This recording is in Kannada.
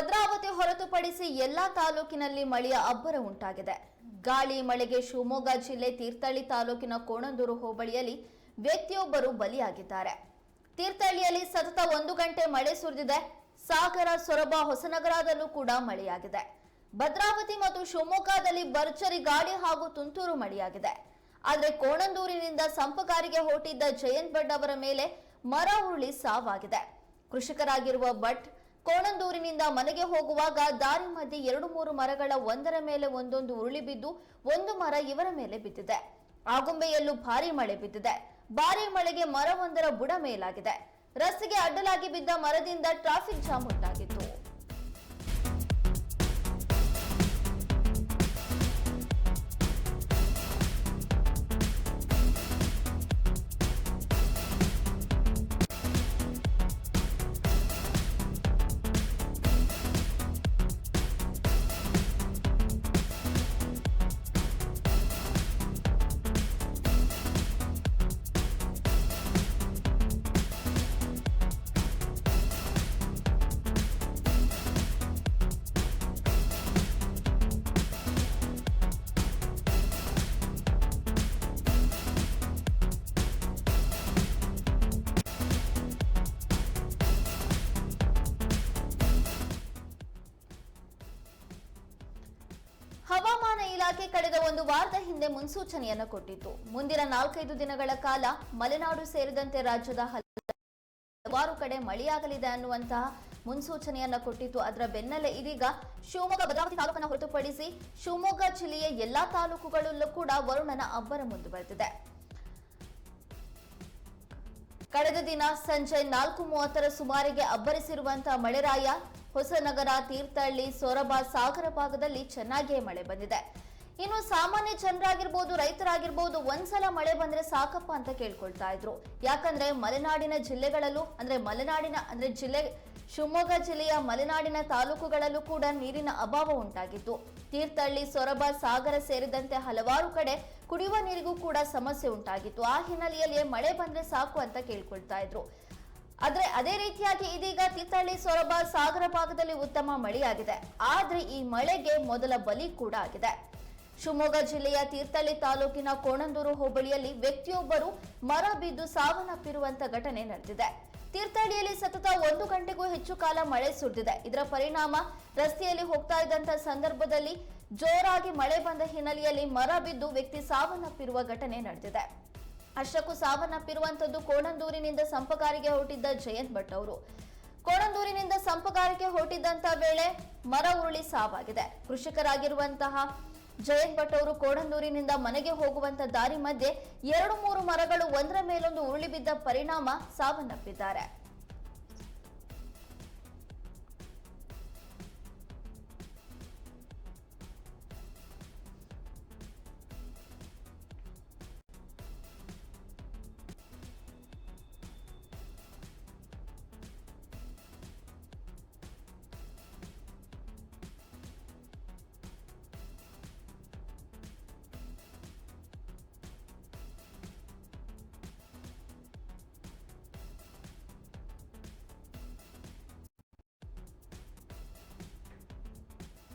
ಭದ್ರಾವತಿ ಹೊರತುಪಡಿಸಿ ಎಲ್ಲಾ ತಾಲೂಕಿನಲ್ಲಿ ಮಳೆಯ ಅಬ್ಬರ ಉಂಟಾಗಿದೆ. ಗಾಳಿ, ಮಳೆಗೆ ಶಿವಮೊಗ್ಗ ಜಿಲ್ಲೆ ತೀರ್ಥಹಳ್ಳಿ ತಾಲೂಕಿನ ಕೋಣಂದೂರು ಹೋಬಳಿಯಲ್ಲಿ ವ್ಯಕ್ತಿಯೊಬ್ಬರು ಬಲಿಯಾಗಿದ್ದಾರೆ. ತೀರ್ಥಹಳ್ಳಿಯಲ್ಲಿ ಸತತ ಒಂದು ಗಂಟೆ ಮಳೆ ಸುರಿದಿದೆ. ಸಾಗರ, ಸೊರಬ, ಹೊಸನಗರದಲ್ಲೂ ಕೂಡ ಮಳೆಯಾಗಿದೆ. ಭದ್ರಾವತಿ ಮತ್ತು ಶಿವಮೊಗ್ಗದಲ್ಲಿ ಭರ್ಜರಿ ಗಾಳಿ ಹಾಗೂ ತುಂತುರು ಮಳೆಯಾಗಿದೆ. ಆದರೆ ಕೋಣಂದೂರಿನಿಂದ ಸಂಪಗಾರಿಗೆ ಹೊರಟಿದ್ದ ಜಯಂತ್ ಭಟ್ ಅವರ ಮೇಲೆ ಮರ ಉರುಳಿ ಸಾವಾಗಿದೆ. ಕೃಷಿಕರಾಗಿರುವ ಭಟ್ ಕೋಣಂದೂರಿನಿಂದ ಮನೆಗೆ ಹೋಗುವಾಗ ದಾರಿ ಮಧ್ಯೆ ಎರಡು ಮೂರು ಮರಗಳ ಒಂದರ ಮೇಲೆ ಒಂದೊಂದು ಉರುಳಿ ಬಿದ್ದು ಒಂದು ಮರ ಇವರ ಮೇಲೆ ಬಿದ್ದಿದೆ. ಆಗುಂಬೆಯಲ್ಲೂ ಭಾರಿ ಮಳೆ ಬಿದ್ದಿದೆ. ಭಾರಿ ಮಳೆಗೆ ಮರವೊಂದರ ಬುಡ ಮೇಲಾಗಿದೆ. ರಸ್ತೆಗೆ ಅಡ್ಡಲಾಗಿ ಬಿದ್ದ ಮರದಿಂದ ಟ್ರಾಫಿಕ್ ಜಾಮ್ ಉಂಟಾಗಿತ್ತು. ಇಲಾಖೆ ಕಳೆದ ಒಂದು ವಾರದ ಹಿಂದೆ ಮುನ್ಸೂಚನೆಯನ್ನು ಕೊಟ್ಟಿತ್ತು. ಮುಂದಿನ ನಾಲ್ಕೈದು ದಿನಗಳ ಕಾಲ ಮಲೆನಾಡು ಸೇರಿದಂತೆ ರಾಜ್ಯದ ಹಲವಾರು ಕಡೆ ಮಳೆಯಾಗಲಿದೆ ಅನ್ನುವಂತಹ ಮುನ್ಸೂಚನೆಯನ್ನ ಕೊಟ್ಟಿತ್ತು. ಅದರ ಬೆನ್ನಲ್ಲೇ ಇದೀಗ ಶಿವಮೊಗ್ಗ, ಭದ್ರಾವತಿ ತಾಲೂಕನ್ನು ಹೊರತುಪಡಿಸಿ ಶಿವಮೊಗ್ಗ ಜಿಲ್ಲೆಯ ಎಲ್ಲಾ ತಾಲೂಕುಗಳಲ್ಲೂ ಕೂಡ ವರುಣನ ಅಬ್ಬರ ಮುಂದುವರೆದಿದೆ. ಕಳೆದ ದಿನ ಸಂಜೆ ನಾಲ್ಕು ಮೂವತ್ತರ ಸುಮಾರಿಗೆ ಅಬ್ಬರಿಸಿರುವಂತಹ ಮಳೆರಾಯ ಹೊಸನಗರ, ತೀರ್ಥಹಳ್ಳಿ, ಸೊರಬ, ಸಾಗರ ಭಾಗದಲ್ಲಿ ಚೆನ್ನಾಗಿಯೇ ಮಳೆ ಬಂದಿದೆ. ಇನ್ನು ಸಾಮಾನ್ಯ ಜನರಾಗಿರ್ಬೋದು, ರೈತರಾಗಿರ್ಬೋದು, ಒಂದ್ಸಲ ಮಳೆ ಬಂದ್ರೆ ಸಾಕಪ್ಪ ಅಂತ ಕೇಳ್ಕೊಳ್ತಾ ಇದ್ರು. ಯಾಕಂದ್ರೆ ಮಲೆನಾಡಿನ ಜಿಲ್ಲೆಗಳಲ್ಲೂ, ಅಂದ್ರೆ ಮಲೆನಾಡಿನ, ಅಂದ್ರೆ ಜಿಲ್ಲೆ, ಶಿವಮೊಗ್ಗ ಜಿಲ್ಲೆಯ ಮಲೆನಾಡಿನ ತಾಲೂಕುಗಳಲ್ಲೂ ಕೂಡ ನೀರಿನ ಅಭಾವ ಉಂಟಾಗಿತ್ತು. ತೀರ್ಥಹಳ್ಳಿ, ಸೊರಬ, ಸಾಗರ ಸೇರಿದಂತೆ ಹಲವಾರು ಕಡೆ ಕುಡಿಯುವ ನೀರಿಗೂ ಕೂಡ ಸಮಸ್ಯೆ ಉಂಟಾಗಿತ್ತು. ಆ ಹಿನ್ನೆಲೆಯಲ್ಲಿ ಮಳೆ ಬಂದ್ರೆ ಸಾಕು ಅಂತ ಕೇಳ್ಕೊಳ್ತಾ ಇದ್ರು. ಆದ್ರೆ ಅದೇ ರೀತಿಯಾಗಿ ಇದೀಗ ತೀರ್ಥಹಳ್ಳಿ, ಸೊರಬ, ಸಾಗರ ಭಾಗದಲ್ಲಿ ಉತ್ತಮ ಮಳೆಯಾಗಿದೆ. ಆದ್ರೆ ಈ ಮಳೆಗೆ ಮೊದಲ ಬಲಿ ಕೂಡ ಆಗಿದೆ. ಶಿವಮೊಗ್ಗ ಜಿಲ್ಲೆಯ ತೀರ್ಥಹಳ್ಳಿ ತಾಲೂಕಿನ ಕೋಣಂದೂರು ಹೋಬಳಿಯಲ್ಲಿ ವ್ಯಕ್ತಿಯೊಬ್ಬರು ಮರ ಬಿದ್ದು ಸಾವನ್ನಪ್ಪಿರುವಂತ ಘಟನೆ ನಡೆದಿದೆ. ತೀರ್ಥಹಳ್ಳಿಯಲ್ಲಿ ಸತತ ಒಂದು ಗಂಟೆಗೂ ಹೆಚ್ಚು ಕಾಲ ಮಳೆ ಸುರಿದಿದೆ. ಇದರ ಪರಿಣಾಮ ರಸ್ತೆಯಲ್ಲಿ ಹೋಗ್ತಾ ಇದ್ದಂತ ಸಂದರ್ಭದಲ್ಲಿ ಜೋರಾಗಿ ಮಳೆ ಬಂದ ಹಿನ್ನೆಲೆಯಲ್ಲಿ ಮರ ಬಿದ್ದು ವ್ಯಕ್ತಿ ಸಾವನ್ನಪ್ಪಿರುವ ಘಟನೆ ನಡೆದಿದೆ. ಅಷ್ಟಕ್ಕೂ ಸಾವನ್ನಪ್ಪಿರುವಂತದ್ದು ಕೋಣಂದೂರಿನಿಂದ ಸಂಪಗಾರಿಗೆ ಹೊರಟಿದ್ದ ಜಯಂತ್ ಭಟ್ ಅವರು. ಕೋಣಂದೂರಿನಿಂದ ಸಂಪಕಾರಿಗೆ ಹೊರಟಿದ್ದಂತ ವೇಳೆ ಮರ ಉರುಳಿ ಸಾವಾಗಿದೆ. ಕೃಷಿಕರಾಗಿರುವಂತಹ ಜಯಂತ್ ಭಟ್ ಅವರು ಕೋಣಂದೂರಿನಿಂದ ಮನೆಗೆ ಹೋಗುವಂತ ದಾರಿ ಮಧ್ಯೆ ಎರಡು ಮೂರು ಮರಗಳು ಒಂದರ ಮೇಲೊಂದು ಉರುಳಿ ಬಿದ್ದ ಪರಿಣಾಮ ಸಾವನ್ನಪ್ಪಿದ್ದಾರೆ.